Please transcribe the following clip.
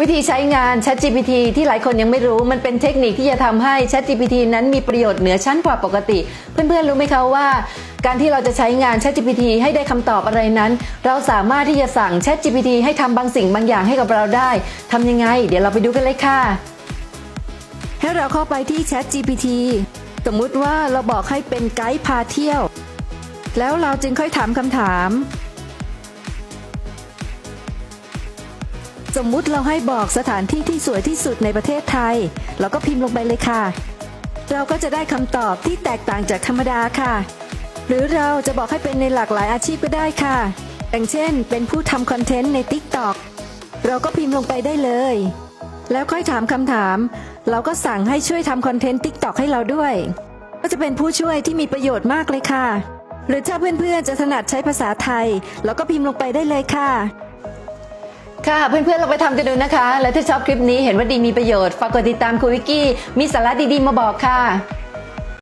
วิธีใช้งาน ChatGPT ที่หลายคนยังไม่รู้มันเป็นเทคนิคที่จะทำให้ ChatGPT นั้นมีประโยชน์เหนือชั้นกว่าปกติ เพื่อนๆรู้ไหมคะว่า การที่เราจะใช้งาน ChatGPT ให้ได้คำตอบอะไรนั้น เราสามารถที่จะสั่ง ChatGPT ให้ทำบางสิ่งบางอย่างให้กับเราได้ทำยังไง เดี๋ยวเราไปดูกันเลยค่ะ ให้เราเข้าไปที่ ChatGPT สมมุติว่าเราบอกให้เป็นไกด์พาเที่ยว แล้วเราจึงค่อยถามคำถาม สมมุติเราให้บอกสถานที่ที่สวยที่สุดในประเทศไทย เราก็พิมพ์ลงไปเลยค่ะ เราก็จะได้คำตอบที่แตกต่างจากธรรมดาค่ะ หรือเราจะบอกให้เป็นในหลากหลายอาชีพก็ได้ค่ะอย่างเช่น เป็นผู้ทำคอนเทนต์ใน TikTok เราก็พิมพ์ลงไปได้เลย แล้วค่อยถามคำถาม เราก็สั่งให้ช่วยทำคอนเทนต์ TikTok ให้เราด้วย ก็จะเป็นผู้ช่วยที่มีประโยชน์มากเลยค่ะ หรือถ้าเพื่อนๆจะถนัดใช้ภาษาไทย เราก็พิมพ์ลงไปได้เลยค่ะ ค่ะ เพื่อนๆเราไปทำกันดูนะคะ และถ้าชอบคลิปนี้เห็นว่าดีมีประโยชน์ ฝากกดติดตามคุยวิกกี้มีสาระดีๆมาบอกค่ะ